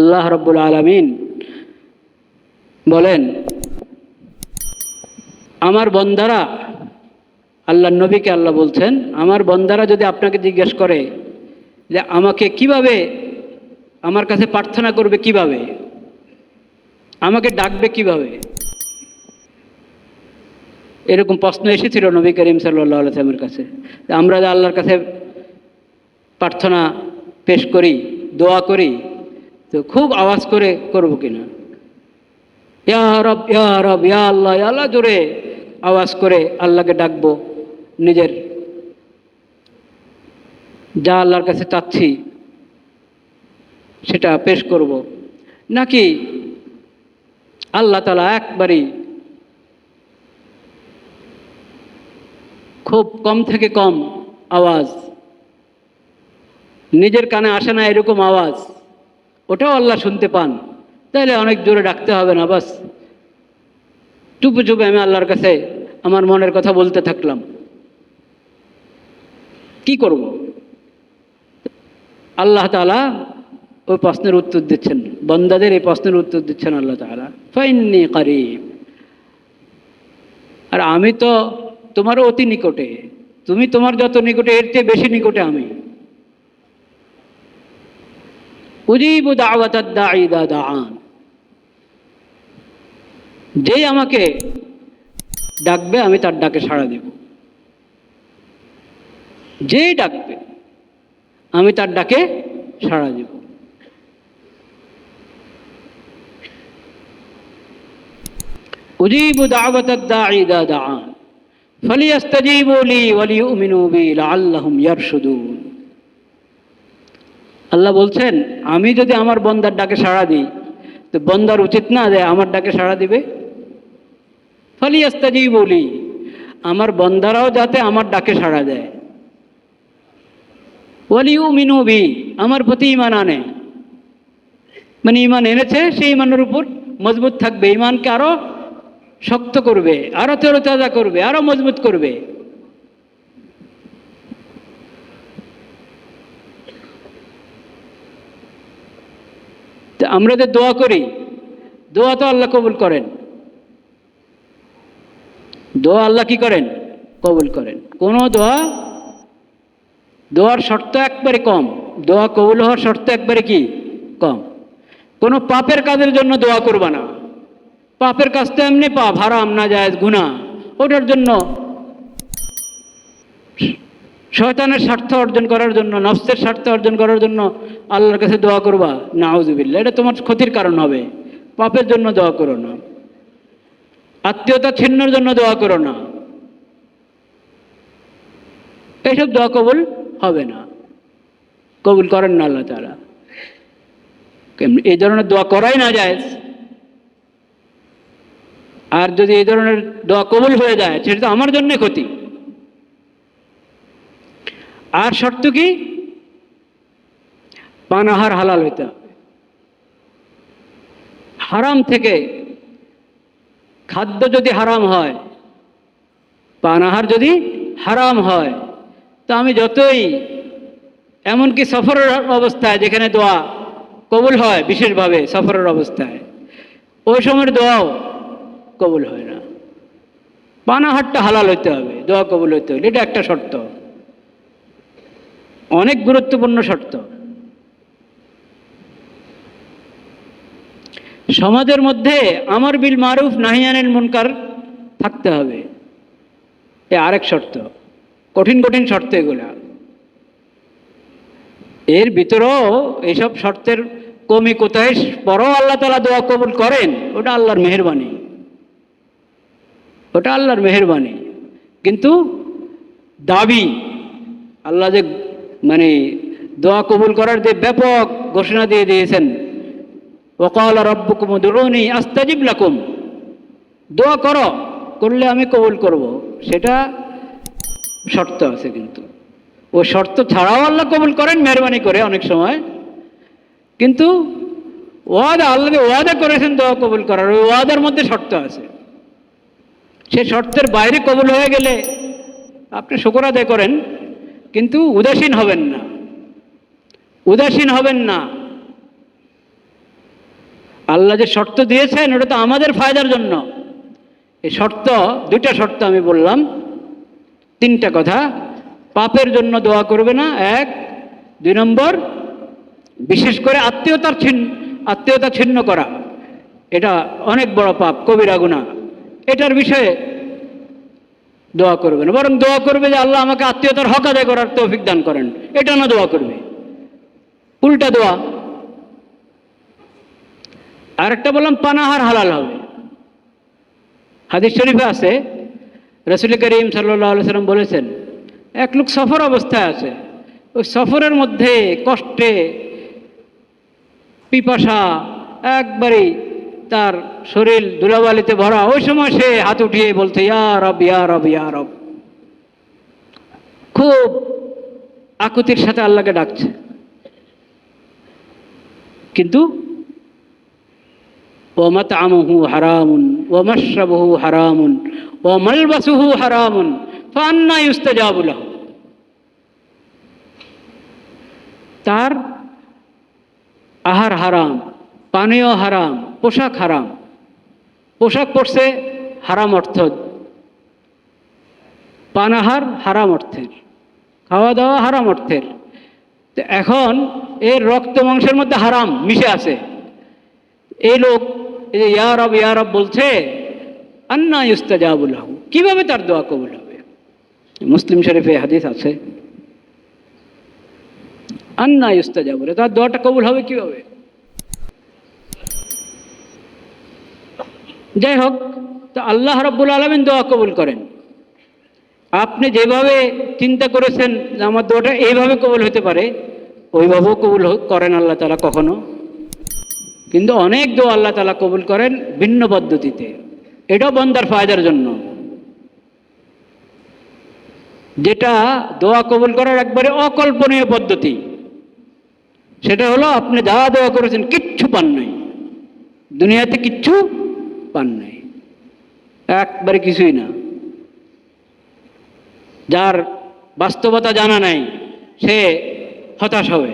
আল্লাহ রব্বুল আলমিন বলেন, আমার বন্দারা আল্লাহ নবীকে আল্লাহ বলছেন, আমার বন্দারা যদি আপনাকে জিজ্ঞেস করে যে আমাকে কীভাবে, আমার কাছে প্রার্থনা করবে কীভাবে, আমাকে ডাকবে কীভাবে? এরকম প্রশ্ন এসেছিল নবী করিম সাল্লাহ আলসালামের কাছে। আমরা যে আল্লাহর কাছে প্রার্থনা পেশ করি, দোয়া করি তো খুব আওয়াজ করে করব কিনা? ইয়া রব, ইয়া আল্লাহ আল্লাহ, জোরে আওয়াজ করে আল্লাহকে ডাকবো নিজের। যা আল্লাহর কাছে চাচ্ছি, সেটা পেশ করব। নাকি আল্লাহ তালা একবারই খুব কম থেকে কম আওয়াজ, নিজের কানে আসে না এরকম আওয়াজ ওটাও আল্লাহ শুনতে পান। তাহলে অনেক জোরে ডাকতে হবে না, বাস। চুপে চুপে আমি আল্লাহর কাছে আমার মনের কথা বলতে থাকলাম। কি করব? আল্লাহ তালা ওই প্রশ্নের উত্তর দিচ্ছেন। বন্দাদের এই প্রশ্নের উত্তর দিচ্ছেন আল্লাহ তালা ফাইন্নি করিব। আর আমি তো তোমার অতি নিকটে। তুমি তোমার যত নিকটে, এর চেয়ে বেশি নিকটে আমি। উজিবু দাওয়াতান যে আমাকে ডাকবে, আমি তার ডাকে সাড়া দেব। যে ডাকবে, আমি তার ডাকে সাড়া দেব। উজিবু দাওয়াতাদ দাইদা দাআন। ফালিয়াস্তাজিবু লি ওয়া লিউমিনু বি লাআল্লাহুম ইয়ারশুদুন। আল্লাহ বলছেন, আমি যদি আমার বন্দার ডাকে সাড়া দিই, তো বন্দার উচিত না যে আমার ডাকে সাড়া দিবে? ফালিয়াস্তাজি বলি আমার বন্দারাও যাতে আমার ডাকে সাড়া দেয়। ওয়ালিউ মিনুবি আমার প্রতি ইমান আনে। মানে ইমান এনেছে, সেই ইমানের উপর মজবুত থাকবে। ইমানকে আরও শক্ত করবে আরও আরও তরতাজা করবে, আরও মজবুত করবে। তো আমরা যে দোয়া করি, দোয়া তো আল্লাহ কবুল করেন। দোয়া আল্লাহ কি করেন? কবুল করেন। কোনো দোয়া, দোয়ার শর্ত একবারে কম। দোয়া কবুল হওয়ার শর্ত একবারে কি? কম। কোনো পাপের কাজের জন্য দোয়া করবা না। পাপের কাজ তো এমনি পাপ, হারাম না যায় গুণা ওটার জন্য শয়তানের স্বার্থ অর্জন করার জন্য, নফসের স্বার্থ অর্জন করার জন্য আল্লাহর কাছে দোয়া করবা। নাউজুবিল্লা এটা তোমার ক্ষতির কারণ হবে। পাপের জন্য দোয়া করো না। আত্মীয়তা ছিন্নর জন্য দোয়া করো না। এইসব দোয়া কবুল হবে না। কবুল করেন না আল্লাহ তারা এই ধরনের দোয়া করাই না যায়। আর যদি এই ধরনের দোয়া কবুল হয়ে যায়, সেটা তো আমার জন্যে ক্ষতি। আর শর্ত কি? পানাহার হালাল হইতে হবে। হারাম থেকে খাদ্য যদি হারাম হয়, পানাহার যদি হারাম হয়, তো আমি যতই এমনকি সফরের অবস্থায় যেখানে দোয়া কবুল হয়, বিশেষভাবে সফরের অবস্থায়, ওই সময়ের দোয়াও কবুল হয় না। পানাহারটা হালাল হইতে হবে, দোয়া কবুল হইতে হবে। এটা একটা শর্ত। অনেক গুরুত্বপূর্ণ শর্ত। সমাজের মধ্যে আমার বিল মারুফ নাহিয়ানের মুনকার থাকতে হবে। এ আরেক শর্ত, কঠিন কঠিন শর্ত এগুলা। এর ভিতরেও এইসব শর্তের কমি কোথায়? পরও আল্লাহ তালা দোয়া কবুল করেন, ওটা আল্লাহর মেহরবানি। ওটা আল্লাহর মেহরবানি। কিন্তু দাবি, আল্লাহ যে মানে দোয়া কবুল করার যে ব্যাপক ঘোষণা দিয়ে দিয়েছেন। ওকাল রব্বকুম দুরুনি আস্তাজিব লাকুম। দোয়া করো, করলে আমি কবুল করব। সেটা শর্ত আছে কিন্তু। ও শর্ত ছাড়াও আল্লাহ কবুল করেন, মেহরবানি করে অনেক সময়। কিন্তু ওয়াদা আল্লাহ ওয়াদা করেছেন দোয়া কবুল করার। ওই ওয়াদার মধ্যে শর্ত আছে। সে শর্তের বাইরে কবুল হয়ে গেলে আপনি শুকর আদায় করেন। কিন্তু উদাসীন হবেন না। উদাসীন হবেন না। আল্লাহ যে শর্ত দিয়েছেন, ওটা তো আমাদের ফায়দার জন্য। এই শর্ত, দুইটা শর্ত আমি বললাম। তিনটা কথা, পাপের জন্য দোয়া করবে না, এক। দুই নম্বর, বিশেষ করে আত্মীয়তার ছিন্ন, আত্মীয়তা ছিন্ন করা। এটা অনেক বড় পাপ, কবিরা গুনাহ। এটার বিষয়ে দোয়া করবে না বরং দোয়া করবে যে আল্লাহ আমাকে আত্মীয়তার হক আদায় করার তৌফিক দান করেন। এটা না দোয়া করবে। উল্টা দোয়া। আরেকটা বললাম, পানাহার হালাল হবে। হাদিস শরীফে আছে, রসুল করিম সাল্লাম বলেছেন, এক লোক সফর অবস্থায় আছে, ওই সফরের মধ্যে কষ্টে, পিপাসা, একবারেই তার শরীর দুলাবালিতে ভরা, ওই সময় সে হাত উঠিয়ে বলতে, ইয়া রব ইয়া রব ইয়া রব। খুব আকুতির সাথে আল্লাহকে ডাকছে। কিন্তু ওমাত আমহু হারামুন ওমশবহু হারামুন ওমলবাসুহু হারামুন ফান্না বলা তার আহার হারাম, পানীয় হারাম পোশাক হারাম। পোশাক পরছে হারাম অর্থ। পানাহার হারাম অর্থের। খাওয়া দাওয়া হারাম অর্থের। তো এখন এর রক্ত মাংসের মধ্যে হারাম, মিশে আছে। এই লোক, এই যে ইয়ারব ইয়ারব বলছে, আন্না ইস্তাজাবুল হু কীভাবে তার দোয়া কবুল হবে? মুসলিম শরীফে হাদিস আছে। আন্না ইস্তাজাবুল তার দোয়াটা কবুল হবে কীভাবে? যাই হোক তো আল্লাহ রব্বুল আলমিন দোয়া কবুল করেন। আপনি যেভাবে চিন্তা করেছেন যে আমার দোয়াটা এইভাবে কবুল হতে পারে, ওইভাবেও কবুল করেন আল্লাহ তালা কখনো। কিন্তু অনেক দোয়া আল্লাহ তালা কবুল করেন ভিন্ন পদ্ধতিতে। এটাও বন্দার ফায়দার জন্য। যেটা দোয়া কবুল করার একবারে অকল্পনীয় পদ্ধতি, সেটা হলো আপনি যা দোয়া করেছেন কিচ্ছু পান নাই। দুনিয়াতে কিচ্ছু পান নাই। একবারে কিছুই না। যার বাস্তবতা জানা নাই, সে হতাশ হবে।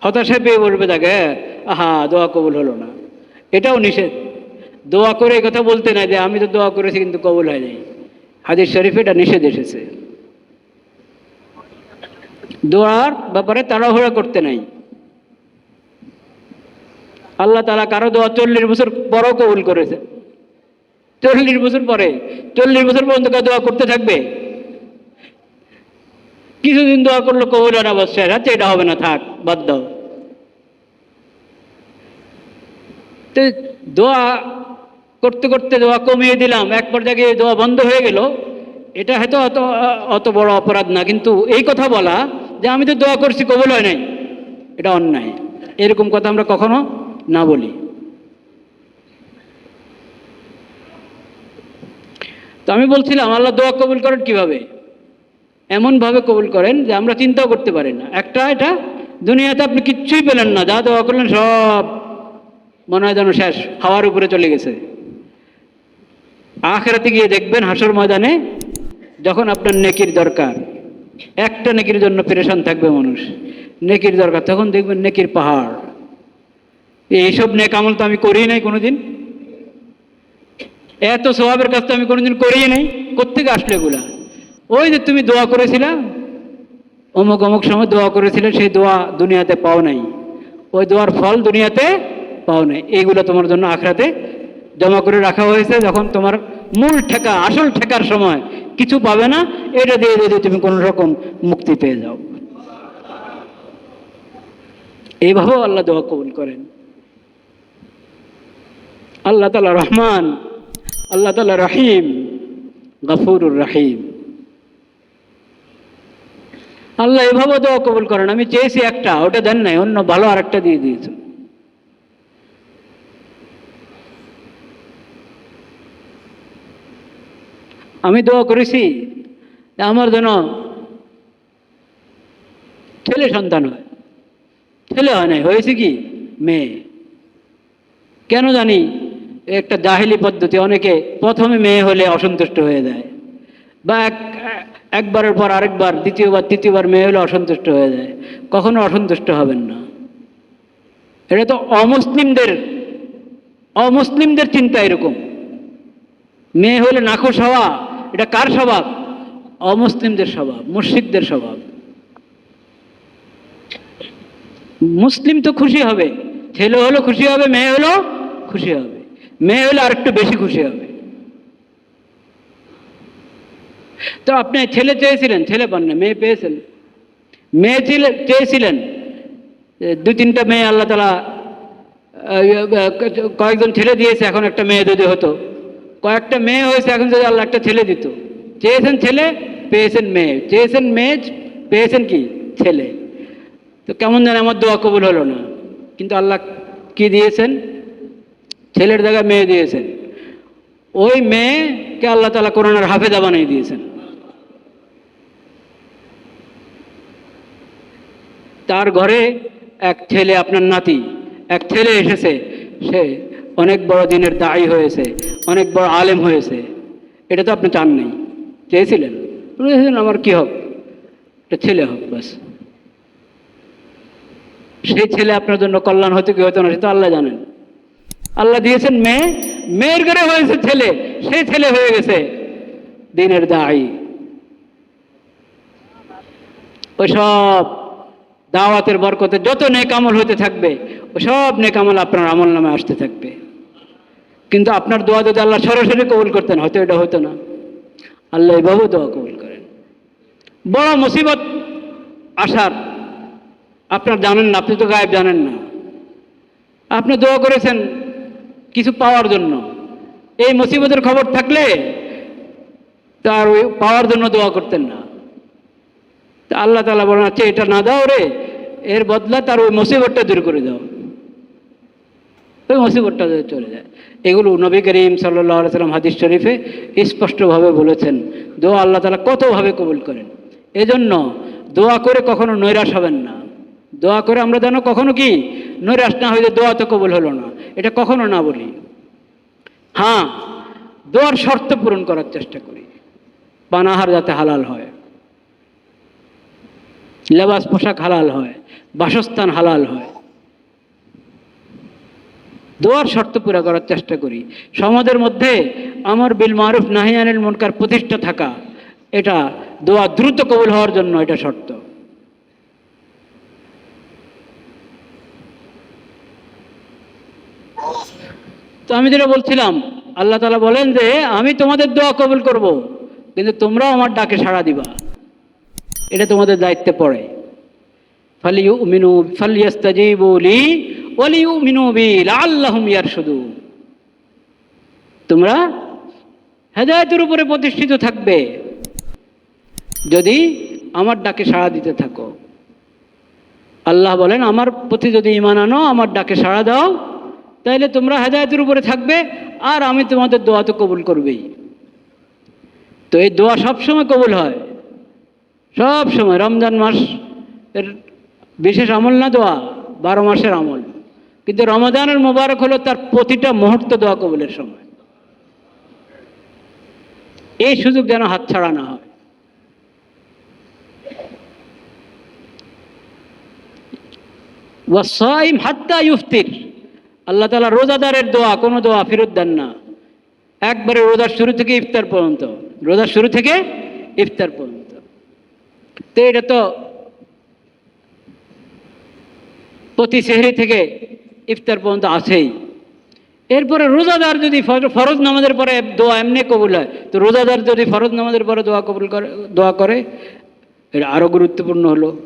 হতাশে পেয়ে বলবে তাকে আহা, দোয়া কবুল হলো না। এটাও নিষেধ। দোয়া করে কথা বলতে নাই যে, আমি তো দোয়া করেছি, কিন্তু কবুল হয় নাই। হাদিস শরীফে এটা নিষেধ এসেছে। দোয়ার ব্যাপারে তাড়াহুড়া করতে নাই। আল্লাহ তালা কারও দোয়া চল্লিশ বছর পরও কবুল করেছে। চল্লিশ বছর পরে, চল্লিশ বছর পর্যন্ত কেউ দোয়া করতে থাকবে? কিছুদিন দোয়া করল, কবুল আর অবশ্যই আচ্ছা এটা হবে না, থাক, বাদ দাও। তো দোয়া করতে করতে দোয়া কমিয়ে দিলাম, এক পর্যায়ে দোয়া বন্ধ হয়ে গেল। এটা হয়তো অত অত বড় অপরাধ না, কিন্তু এই কথা বলা যে আমি তো দোয়া করছি, কবুল হয় নাই। এটা অন্যায়। এরকম কথা আমরা কখনো না বলি। তো আমি বলছিলাম, আল্লাহ দোয়া কবুল করেন কীভাবে? এমনভাবে কবুল করেন যে আমরা চিন্তাও করতে পারি না। একটা, এটা দুনিয়াতে আপনি কিচ্ছুই পেলেন না, যা দোয়া করলেন সব মনে হয় যেন শেষ, হাওয়ার উপরে চলে গেছে। আখেরাতে গিয়ে দেখবেন হাসর ময়দানে যখন আপনার নেকির দরকার, একটা নেকির জন্য পেরেশান থাকবে মানুষ। নেকির দরকার, তখন দেখবেন নেকির পাহাড়। এইসব নেক আমল তো আমি করি নাই কোনোদিন। এত স্বভাবের কাজ তো আমি কোনোদিন করিই নাই। কোথেকে আসলে এগুলা? ওই যে তুমি দোয়া করেছিলা, অমুক অমুক সময় দোয়া করেছিলে, সেই দোয়া দুনিয়াতে পাও নাই। ওই দোয়ার ফল দুনিয়াতে পাও নাই। এইগুলো তোমার জন্য আখড়াতে জমা করে রাখা হয়েছে। যখন তোমার মূল ঠেকা, আসল ঠেকার সময় কিছু পাবে না, এটা দিয়ে যদি তুমি কোনো রকম মুক্তি পেয়ে যাও। এইভাবেও আল্লাহ দোয়া কবুল করেন। আল্লাহ তালা রহমান, আল্লাহ তালা রহিম, গফুরুর রহিম। আল্লাহ এভাবে দোয়া কবুল করেন, আমি চেয়েছি একটা, ওটা দেন নাই, অন্য ভালো আরেকটা দিয়ে দিয়েছে। আমি দোয়া করেছি আমার যেন ছেলে সন্তান হয়। ছেলে হয় নাই, হয়েছে কি? মেয়ে। কেন জানি একটা জাহিলি পদ্ধতি, অনেকে প্রথমে মেয়ে হলে অসন্তুষ্ট হয়ে যায়, বা এক, একবারের পর আরেকবার, দ্বিতীয়বার, তৃতীয়বার মেয়ে হলে অসন্তুষ্ট হয়ে যায়, কখনো অসন্তুষ্ট হবেন না। এটা তো অমুসলিমদের অমুসলিমদের চিন্তা এরকম। মেয়ে হলে নাখোশ হওয়া, এটা কার স্বভাব? অমুসলিমদের স্বভাব, মুশরিকদের স্বভাব। মুসলিম তো খুশি হবে, ছেলে হলো খুশি হবে, মেয়ে হলো খুশি হবে। মেয়ে হলে আরেকটু বেশি খুশি হবে। তো আপনি ছেলে চেয়েছিলেন, ছেলে পান না, মেয়ে পেয়েছেন। মেয়ে ছিলে, চেয়েছিলেন দু তিনটা মেয়ে আল্লাহ তালা কয়েকজন ছেলে দিয়েছে, এখন একটা মেয়ে যদি হতো। কয়েকটা মেয়ে হয়েছে, এখন যদি আল্লাহ একটা ছেলে দিত। চেয়েছেন ছেলে, পেয়েছেন মেয়ে। চেয়েছেন মেয়ে, পেয়েছেন কি? ছেলে। তো কেমন যেন আমার দোয়া কবুল হলো না। কিন্তু আল্লাহ কি দিয়েছেন? ছেলের জায়গায় মেয়ে দিয়েছেন। ওই মেয়েকে আল্লাহ তালা কোরআনের হাফেজা বানিয়ে দিয়েছেন। তার ঘরে এক ছেলে আপনার নাতি, এক ছেলে এসেছে, সে অনেক বড় দিনের দায়ী হয়েছে, অনেক বড় আলেম হয়েছে। এটা তো আপনি চান নাই। চেয়েছিলেন? আমার কি হোক? একটা ছেলে হোক, বাস। সেই ছেলে আপনার জন্য কল্যাণ হতো কি হতো না সেটা আল্লাহ জানেন। আল্লাহ দিয়েছেন মেয়ে, মেয়ের ঘরে হয়েছে ছেলে সেই ছেলে হয়ে গেছে দিনের দায়ী। ওইসব দাওয়াতের বরকতে যত নেক আমল হতে থাকবে, ওসব নেক আমল আপনার আমল নামে আসতে থাকবে। কিন্তু আপনার দোয়া যদি আল্লাহ সরাসরি কবুল করতেন, হয়তো এটা হতো না। আল্লাহ এভাবেও দোয়া কবুল করেন। বড় মুসিবত আসার, আপনার জানেন না, আপনি তো গায়েব জানেন না। আপনি দোয়া করেছেন কিছু পাওয়ার জন্য। এই মুসিবতের খবর থাকলে তার ওই পাওয়ার জন্য দোয়া করতেন না। তা আল্লাহ তালা বলেন আচ্ছা এটা না দাও রে, এর বদলা তার ওই মুসিবতটা দূর করে দাও। ওই মুসিবতটা চলে যায়। এগুলো নবী করিম সাল্লাহ সাল্লাম হাদিস শরীফে স্পষ্টভাবে বলেছেন, দোয়া আল্লাহ তালা কতভাবে কবুল করেন। এজন্য দোয়া করে কখনো নৈরাশ হবেন না। দোয়া করে আমরা যেন কখনো কি নৈরাশ না হইলে দোয়া তো কবুল হলো না। এটা কখনো না বলি। হ্যাঁ দোয়ার শর্ত পূরণ করার চেষ্টা করি। পানাহার যাতে হালাল হয়। লেবাস পোশাক হালাল হয়। বাসস্থান হালাল হয়। দোয়ার শর্ত পুরা করার চেষ্টা করি। সমাজের মধ্যে আমার বিল মারুফ নাহিয়ানের মনকার প্রতিষ্ঠা থাকা, এটা দোয়া দ্রুত কবুল হওয়ার জন্য এটা শর্ত। তো আমি যেটা বলছিলাম, আল্লাহ তালা বলেন যে, আমি তোমাদের দোয়া কবুল করব, কিন্তু তোমরাও আমার ডাকে সাড়া দিবা। এটা তোমাদের দায়িত্বে পড়ে। ফালিউ মিনু ফালিয়াস্তাজিবু লি ওয়ালিউ মিনু বি, লাআল্লাহুম ইয়ারশুদুন। তোমরা হেদায়েতের উপরে প্রতিষ্ঠিত থাকবে, যদি আমার ডাকে সাড়া দিতে থাকো। আল্লাহ বলেন, আমার প্রতি যদি ইমান আনো, আমার ডাকে সাড়া দাও। তাহলে তোমরা হেদায়তের উপরে থাকবে, আর আমি তোমাদের দোয়া তো কবুল করবেই। তো এই দোয়া সবসময় কবুল হয়। সব সময় রমজান মাস এর বিশেষ আমল না দোয়া, বারো মাসের আমল। কিন্তু রমজানের মোবারক হলো তার প্রতিটা মুহূর্ত দোয়া কবুলের সময়। এই সুযোগ যেন হাতছাড়া না হয়। ওয়াসাইম হাত্তা ইফতির আল্লাহ তালা রোজাদারের দোয়া, কোনো দোয়া ফেরত দেন না। একবারে রোজার শুরু থেকে ইফতার পর্যন্ত। রোজার শুরু থেকে ইফতার পর্যন্ত। তো এটা তো প্রতি সেহরি থেকে ইফতার পর্যন্ত আছেই। এরপরে রোজাদার যদি ফর- ফরজ নামাজের পরে দোয়া এমনি কবুল হয়, তো রোজাদার যদি ফরজ নামাজের পরে দোয়া কবুল করে, দোয়া করে, এটা আরও গুরুত্বপূর্ণ হলো।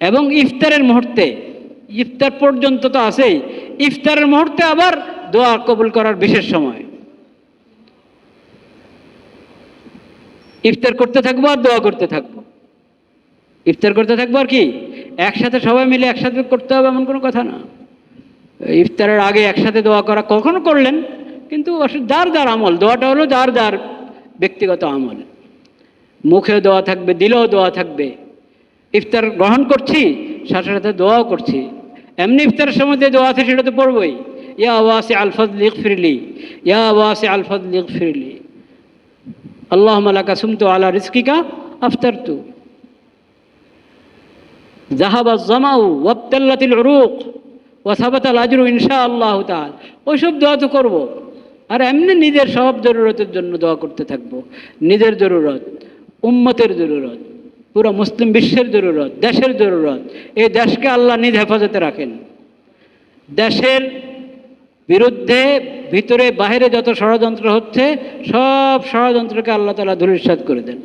এবং ইফতারের মুহূর্তে ইফতার পর্যন্ত তো আছেই। ইফতারের মুহূর্তে আবার দোয়া কবুল করার বিশেষ সময়। ইফতার করতে থাকব আর দোয়া করতে থাকব। ইফতার করতে থাকব আর কি? একসাথে সবাই মিলে একসাথে করতে হবে এমন কোনো কথা না। ইফতারের আগে একসাথে দোয়া করা কখনো করলেন, কিন্তু যার যার আমল, দোয়াটা হলো যার যার ব্যক্তিগত আমল। মুখে দোয়া থাকবে, দিলেও দোয়া থাকবে। ইফতার গ্রহণ করছি, সাথে সাথে দোয়াও করছি। এমনি ইফতারের সময় যে দোয়া আছে সেটা তো পড়বই। ইয়া ওয়াসি আলফাজ লিখ ফিরলি ইয়া ওয়াসি আলফাজ লিখ ফিরলি আল্লাহ কাসুম সুমতু আল্লাহ রিস্কিকা আফতার তু জাহাবা জামাউ ওয়াবতাল্লাতিল রুক ওয়াসাবাত আজরু ইনশা আল্লাহ তাল ওইসব দোয়া তো করব। আর এমনি নিজের সব জরুরতের জন্য দোয়া করতে থাকব। নিজের জরুরত, উম্মতের জরুরত। পুরো মুসলিম বিশ্বের জরুরত, দেশের জরুরত। এই দেশকে আল্লাহ নিজ হেফাজতে রাখেন। দেশের বিরুদ্ধে, ভিতরে, বাহিরে যত ষড়যন্ত্র হচ্ছে, সব ষড়যন্ত্রকে আল্লাহ তালা ধূলিসাৎ করে দেন।